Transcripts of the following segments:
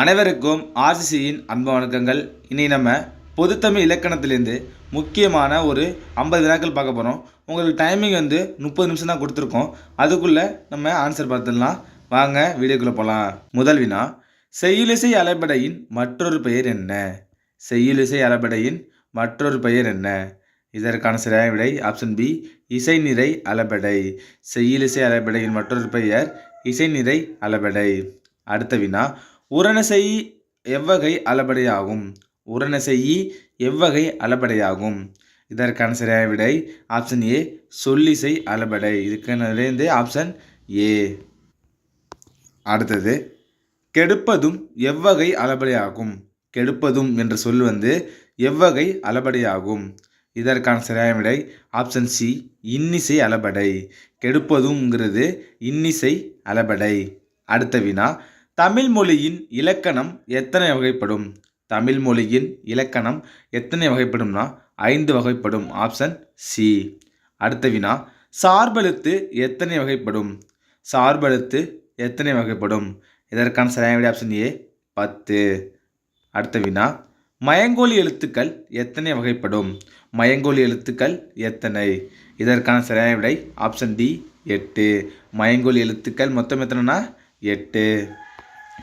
அனைவருக்கும் ஆர்சிசியின் அன்பு வணக்கங்கள். இனி நம்ம பொதுத்தமிழ் இலக்கணத்திலேருந்து முக்கியமான ஒரு ஐம்பது வினாக்கள் பார்க்க போகிறோம் உங்களுக்கு டைமிங் வந்து முப்பது நிமிஷம் தான் கொடுத்துருக்கோம். அதுக்குள்ளே நம்ம ஆன்சர் பார்த்துடலாம். வாங்க வீடியோக்குள்ளே போகலாம் முதல் வினா செய்யுலிசை அலைபடையின் மற்றொரு பெயர் என்ன? செய்யுலிசை அலைபடையின் மற்றொரு பெயர் என்ன? இதற்கான சரியான விடை ஆப்ஷன் பி இசைநிறை அளபடை செய்யுலிசை அலைபடையின் மற்றொரு பெயர் இசைநிறை அளபடை அடுத்த வினா உரணசை எவ்வகை அளபடையாகும். உரணசெய்யி எவ்வகை அளபடையாகும். இதற்கான சரியான விடை ஆப்ஷன் ஏ சொல்லிசை அளபடை. இதுக்கானது ஆப்ஷன் ஏ அடுத்தது கெடுப்பதும் எவ்வகை அளபடையாகும். கெடுப்பதும் என்ற சொல் வந்து எவ்வகை அளபடையாகும். இதற்கான சரியான விடை ஆப்ஷன் சி இன்னிசை அளபடை. கெடுப்பதும்ங்கிறது இன்னிசை அளபடை. அடுத்த வினா தமிழ் மொழியின் இலக்கணம் எத்தனை வகைப்படும்? தமிழ் மொழியின் இலக்கணம் எத்தனை வகைப்படும்னா ஐந்து வகைப்படும். Option C. அடுத்த வினா சார்பெழுத்து எத்தனை வகைப்படும்? சார்பெழுத்து எத்தனை வகைப்படும்? இதற்கான சரியான விடை ஆப்ஷன் ஏ பத்து. அடுத்த வினா மயங்கோலி எழுத்துக்கள் எத்தனை வகைப்படும்? மயங்கோலி எழுத்துக்கள் எத்தனை? இதற்கான சரியான விடை ஆப்ஷன் டி எட்டு. மயங்கோலி எழுத்துக்கள் மொத்தம் எத்தனைனா எட்டு.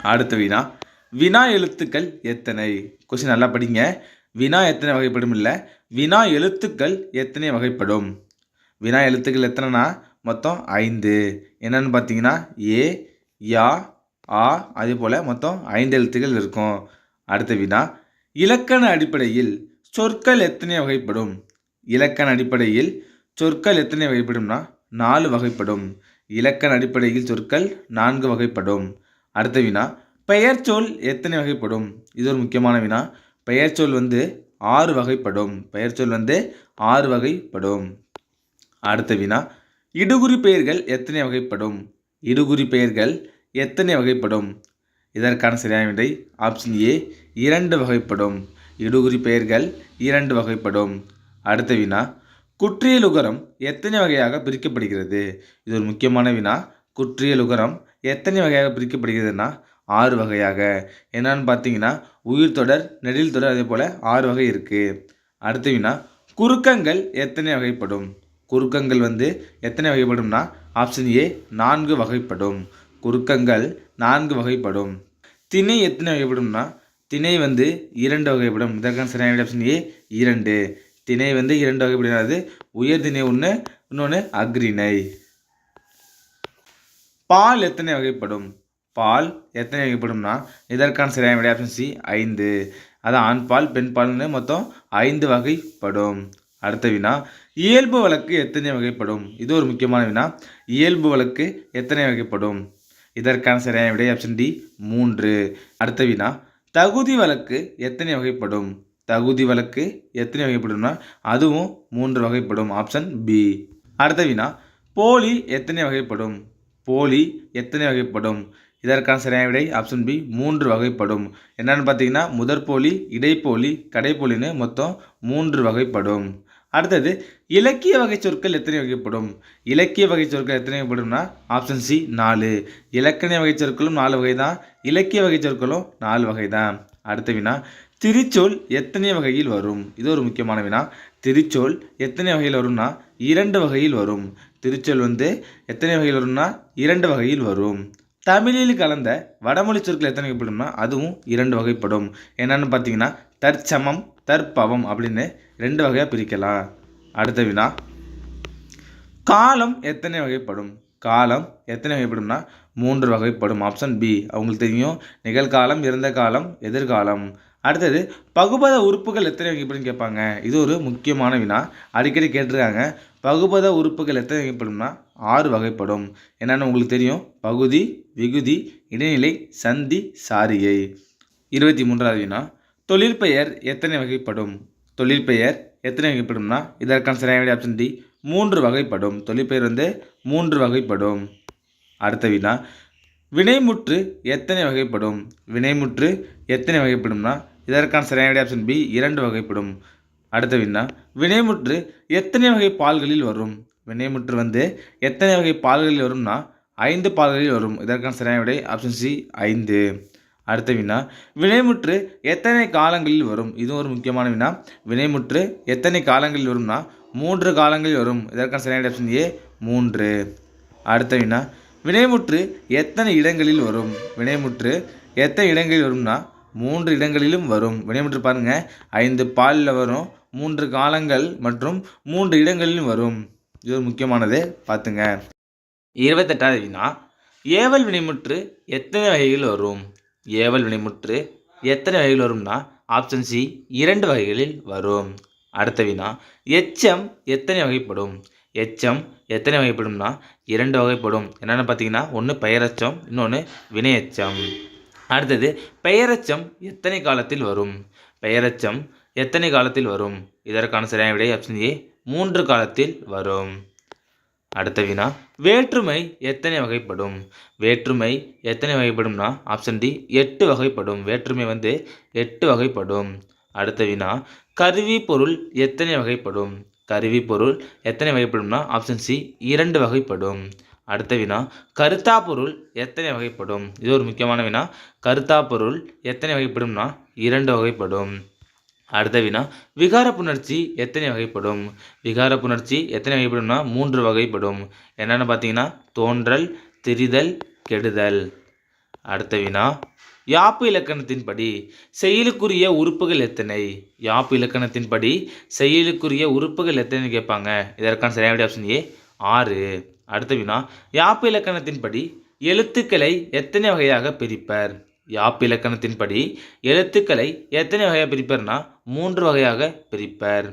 அடுத்த வினா வினா எழுத்துக்கள் எத்தனை? கொஸ்டின் நல்லா படிங்க. வினா எத்தனை வகைப்படும் இல்லை? வினா எழுத்துக்கள் எத்தனை வகைப்படும்? வினா எழுத்துக்கள் எத்தனைனா? மொத்தம் ஐந்து. என்னன்னு பார்த்தீங்கன்னா ஏ யா ஆ அதே போல் மொத்தம் ஐந்து எழுத்துக்கள் இருக்கும். அடுத்த வினா இலக்கண அடிப்படையில் சொற்கள் எத்தனை வகைப்படும்? இலக்கண அடிப்படையில் சொற்கள் எத்தனை வகைப்படும்னா நாலு வகைப்படும். இலக்கண அடிப்படையில் சொற்கள் நான்கு வகைப்படும். அடுத்த வினா பெயர்ச்சொல் எத்தனை வகைப்படும்? இது ஒரு முக்கியமான வினா. பெயர்ச்சொல் வந்து ஆறு வகைப்படும். பெயர்ச்சொல் வந்து ஆறு வகைப்படும். அடுத்த வினா இடுகுறி பெயர்கள் எத்தனை வகைப்படும்? இடுகுறி பெயர்கள் எத்தனை வகைப்படும்? இதற்கான சரியான விடை ஆப்ஷன் ஏ இரண்டு வகைப்படும். இடுகுறி பெயர்கள் இரண்டு வகைப்படும். அடுத்த வினா குற்றியலுகரம் எத்தனை வகையாக பிரிக்கப்படுகிறது? இது ஒரு முக்கியமான வினா. குற்றியலுகரம் எத்தனை வகையாக பிரிக்கப்படுகிறதுனா ஆறு வகையாக. என்னன்னு பார்த்தீங்கன்னா உயிர் தொடர் நெடில் தொடர் அதே போல் ஆறு வகை இருக்குது அடுத்து வினா குறுக்கங்கள் எத்தனை வகைப்படும்? குறுக்கங்கள் வந்து எத்தனை வகைப்படும்னா ஆப்ஷன் ஏ நான்கு வகைப்படும். குறுக்கங்கள் நான்கு வகைப்படும். திணை எத்தனை வகைப்படும்னா திணை வந்து இரண்டு வகைப்படும். இதற்கான சரியான ஆப்ஷன் ஏ இரண்டு. திணை வந்து இரண்டு வகைப்படுகிறது. உயர் திணை ஒன்று இன்னொன்று அக்ரிணை பால் எத்தனை வகைப்படும்? பால் எத்தனை வகைப்படும்னா இதற்கான சரியான விடை ஆப்ஷன் சி ஐந்து. அதான் ஆண் பால் பெண் பால்னு மொத்தம் ஐந்து வகைப்படும். அடுத்த வினா இயல்பு வழக்கு எத்தனை வகைப்படும்? இது ஒரு முக்கியமான வினா. இயல்பு வழக்கு எத்தனை வகைப்படும்? இதற்கான சரியான விடை ஆப்ஷன் டி மூன்று. அடுத்த வினா தகுதி வழக்கு எத்தனை வகைப்படும்? தகுதி வழக்கு எத்தனை வகைப்படும்னா அதுவும் மூன்று வகைப்படும். ஆப்ஷன் பி அடுத்த வினா போலி எத்தனை வகைப்படும்? போலி எத்தனை வகைப்படும்? இதற்கான சரியான விடை ஆப்ஷன் பி மூன்று வகைப்படும். என்னென்னு பார்த்தீங்கன்னா முதற்போலி இடைப்போலி கடைப்போலின்னு மொத்தம் மூன்று வகைப்படும். அடுத்தது இலக்கிய வகை சொற்கள் எத்தனை வகைப்படும்? இலக்கிய வகை சொற்கள் எத்தனை வகைப்படும்னா ஆப்ஷன் சி நாலு. இலக்கண வகை சொற்களும் நாலு வகை தான் இலக்கிய வகை சொற்களும் நாலு வகை தான் அடுத்த வினா திருச்சொல் எத்தனை வகையில் வரும்? இது ஒரு முக்கியமான வினா. திருச்சொல் எத்தனை வகையில் வரும்னா இரண்டு வகையில் வரும். திருச்சொல் வந்து எத்தனை வகையில் வரும்னா இரண்டு வகையில் வரும். தமிழில் கலந்த வடமொழி சொற்கள் எத்தனை வகைப்படும்னா அதுவும் இரண்டு வகைப்படும். என்னென்னு பார்த்தீங்கன்னா தற்சமம் தற்பவம் அப்படின்னு ரெண்டு வகையாக பிரிக்கலாம். அடுத்த வினா. காலம் எத்தனை வகைப்படும்? காலம் எத்தனை வகைப்படும்னா மூன்று வகைப்படும். ஆப்ஷன் பி அவங்களுக்கு தெரியும். நிகழ்காலம் இறந்த காலம் எதிர்காலம். அடுத்தது பகுபத உறுப்புகள் எத்தனை வகைப்படும் கேட்பாங்க. இது ஒரு முக்கியமான வினா. அடிக்கடி கேட்டிருக்காங்க. பகுபத உறுப்புகள் எத்தனை வகைப்படும்னா ஆறு வகைப்படும். என்னென்னு உங்களுக்கு தெரியும். பகுதி விகுதி இடைநிலை சந்தி சாரியை இருபத்தி மூன்றாவது வினா தொழிற்பெயர் எத்தனை வகைப்படும்? தொழிற்பெயர் எத்தனை வகைப்படும்னா இதற்கான சரியான ஆப்ஷன் டி மூன்று வகைப்படும். தொழிற்பெயர் வந்து மூன்று வகைப்படும். அடுத்த வினா வினைமுற்று எத்தனை வகைப்படும்? வினைமுற்று எத்தனை வகைப்படும்னா இதற்கான சரியான ஆப்ஷன் பி இரண்டு வகைப்படும். அடுத்த வினா வினைமுற்று எத்தனை வகை பால்களில் வரும்? வினைமுற்று வந்து எத்தனை வகை பால்களில் வரும்னா ஐந்து பால்களில் வரும். இதற்கான சரியான விடை ஆப்ஷன் சி ஐந்து. அடுத்த வினா வினைமுற்று எத்தனை காலங்களில் வரும்? இது ஒரு முக்கியமான வினா. வினைமுற்று எத்தனை காலங்களில் வரும்னா மூன்று காலங்களில் வரும். இதற்கான சரியான ஆப்ஷன் ஏ மூன்று. அடுத்த வினா வினைமுற்று எத்தனை இடங்களில் வரும்? வினைமுற்று எத்தனை இடங்களில் வரும்னா மூன்று இடங்களிலும் வரும். வினைமுற்று பாருங்க. ஐந்து பாலில் வரும் மூன்று காலங்கள் மற்றும் மூன்று இடங்களிலும் வரும். இது ஒரு முக்கியமானது. பார்த்துங்க இருபத்தெட்டாவது வினா. ஏவல் வினைமுற்று எத்தனை வகைகள் வரும்? ஏவல் வினைமுற்று எத்தனை வகைகள் வரும்னா ஆப்ஷன் சி இரண்டு வகைகளில் வரும். அடுத்த வினா. எச்சம் எத்தனை வகைப்படும்? எச்சம் எத்தனை வகைப்படும்னா இரண்டு வகைப்படும். என்னென்னு பார்த்தீங்கன்னா ஒன்று பெயரச்சம் இன்னொன்று வினையச்சம். அடுத்தது பெயரச்சம் எத்தனை காலத்தில் வரும்? பெயரச்சம் எத்தனை காலத்தில் வரும்? இதற்கான சரியான விடை ஆப்ஷன் ஏ மூன்று காலத்தில் வரும். அடுத்த வினா வேற்றுமை எத்தனை வகைப்படும்? வேற்றுமை எத்தனை வகைப்படும்னா ஆப்ஷன் டி எட்டு வகைப்படும். வேற்றுமை வந்து எட்டு வகைப்படும். அடுத்த வினா கருவி பொருள் எத்தனை வகைப்படும்? கருவி பொருள் எத்தனை வகைப்படும்னா ஆப்ஷன் சி இரண்டு வகைப்படும். அடுத்த வினா கருத்தா பொருள் எத்தனை வகைப்படும்? இது ஒரு முக்கியமான வினா. கருத்தா பொருள் எத்தனை வகைப்படும்னா இரண்டு வகைப்படும். அடுத்த வினா விகார புணர்ச்சி எத்தனை வகைப்படும்? விகார புணர்ச்சி எத்தனை வகைப்படும்னா மூன்று வகைப்படும். என்னென்னு பார்த்தீங்கன்னா தோன்றல் திரிதல் கெடுதல். அடுத்த வினா யாப்பு இலக்கணத்தின்படி செயலுக்குரிய உறுப்புகள் எத்தனை? யாப்பு இலக்கணத்தின்படி செயலுக்குரிய உறுப்புகள் எத்தனை கேட்பாங்க. இதற்கான சரியான ஆப்ஷன் ஏ ஆறு. அடுத்த வினா யாப்பு இலக்கணத்தின்படி எழுத்துக்களை எத்தனை வகையாக பிரிப்பர்? யாப்பு இலக்கணத்தின்படி எழுத்துக்களை எத்தனை வகையாக பிரிப்பர்னா மூன்று வகையாக பிரிப்பர்.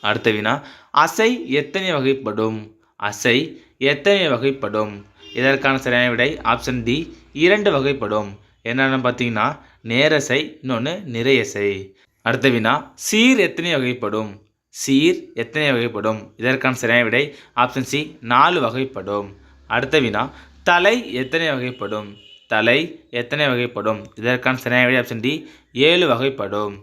அடுத்த வினா அசை எத்தனை வகைப்படும்? அசை எத்தனை வகைப்படும்? இதற்கான சரியான விடை ஆப்ஷன் டி இரண்டு வகைப்படும். என்னென்னு பார்த்தீங்கன்னா நேரசை இன்னொன்று நிறையசை. அடுத்த வினா சீர் எத்தனை வகைப்படும்? சீர் எத்தனை வகைப்படும்? இதற்கான சரியான விடை ஆப்ஷன் சி நாலு வகைப்படும். அடுத்த வினா தலை எத்தனை வகைப்படும்? தலை எத்தனை வகைப்படும்? இதற்கான சரியான விடை ஆப்ஷன் டி ஏழு வகைப்படும்.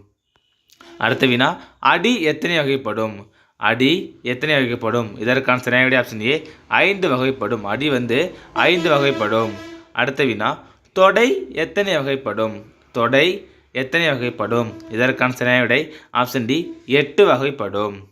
அடுத்த வினா அடி எத்தனை வகைப்படும்? அடி எத்தனை வகைப்படும்? இதற்கான சரியான விடை ஆப்ஷன் ஏ ஐந்து வகைப்படும். அடி வந்து ஐந்து வகைப்படும். அடுத்த வினா தொடை எத்தனை வகைப்படும்? தொடை எத்தனை வகைப்படும்? இதற்கான சரியான விடை ஆப்ஷன் டி எட்டு வகைப்படும்.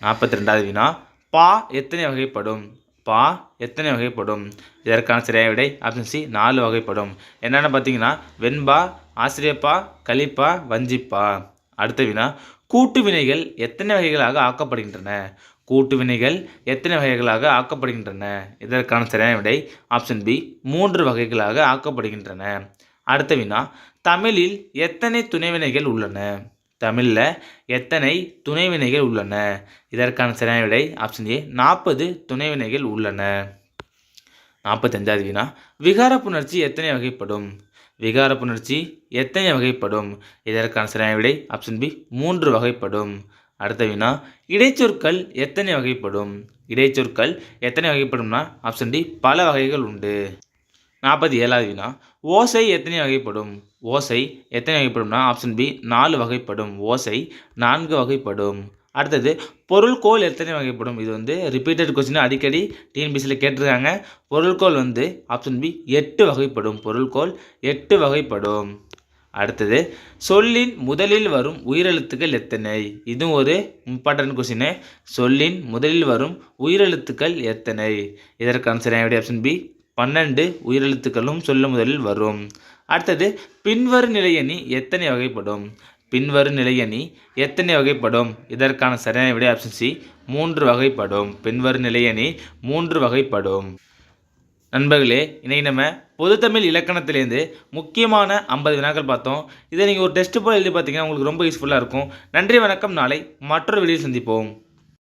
நாற்பத்தி ரெண்டாவது வினா. பா எத்தனை வகைப்படும்? பா எத்தனை வகைப்படும்? இதற்கான சரியான விடை ஆப்ஷன் சி நாலு வகைப்படும். என்னென்னு பார்த்தீங்கன்னா வெண்பா ஆசிரியப்பா கலிப்பா வஞ்சிப்பா. அடுத்த வினா. கூட்டு வினைகள் எத்தனை வகைகளாக ஆக்கப்படுகின்றன? கூட்டு வினைகள் எத்தனை வகைகளாக ஆக்கப்படுகின்றன? இதற்கான சரியான விடை ஆப்ஷன் பி மூன்று வகைகளாக ஆக்கப்படுகின்றன. அடுத்த வினா. தமிழில் எத்தனை துணைவினைகள் உள்ளன? தமிழில் எத்தனை துணைவினைகள் உள்ளன? இதற்கான சரியான விடை ஆப்ஷன் ஏ நாற்பது துணைவினைகள் உள்ளன. நாற்பத்தஞ்சாவது வினா விகார புணர்ச்சி எத்தனை வகைப்படும்? விகார புணர்ச்சி எத்தனை வகைப்படும்? இதற்கான சரியான விடை ஆப்ஷன் பி மூன்று வகைப்படும். அடுத்த வினா இடைச்சொற்கள் எத்தனை வகைப்படும்? இடைச்சொற்கள் எத்தனை வகைப்படும்னா ஆப்ஷன் டி பல வகைகள் உண்டு. நாற்பத்தி ஏழாவது வினா ஓசை எத்தனை வகைப்படும்? ஓசை எத்தனை வகைப்படும்னா ஆப்ஷன் பி நாலு வகைப்படும். ஓசை நான்கு வகைப்படும். அடுத்தது பொருள்கோள் எத்தனை வகைப்படும்? இது வந்து ரிப்பீட்டட் கொஸ்டின் அடிக்கடி டிஎன்பிசியில் கேட்டிருக்காங்க. பொருள்கோள் வந்து ஆப்ஷன் பி எட்டு வகைப்படும். பொருள்கோள் எட்டு வகைப்படும். அடுத்தது சொல்லின் முதலில் வரும் உயிரெழுத்துக்கள் எத்தனை? இதுவும் ஒரு இம்பார்ட்டன்ட் கொஸ்டின் சொல்லின் முதலில் வரும் உயிரெழுத்துக்கள் எத்தனை? இதற்கான சரியான ஆப்ஷன் பி பன்னெண்டு உயிரெழுத்துக்களும் சொல்ல முதலில் வரும். அடுத்தது பின்வரு நிலையணி எத்தனை வகைப்படும்? பின்வரும் நிலையணி எத்தனை வகைப்படும்? இதற்கான சரியான விடை ஆப்ஷன் சி மூன்று வகைப்படும். பின்வரும் நிலையணி மூன்று வகைப்படும். நண்பர்களே இன்னைக்கு நம்ம பொதுத்தமிழ் இலக்கணத்திலேருந்து முக்கியமான ஐம்பது வினாக்கள் பார்த்தோம். இதை நீங்கள் ஒரு டெஸ்ட் போல் எழுதி பார்த்தீங்கன்னா உங்களுக்கு ரொம்ப யூஸ்ஃபுல்லாக இருக்கும். நன்றி வணக்கம். நாளை மற்றொரு வீடியோ சந்திப்போம்.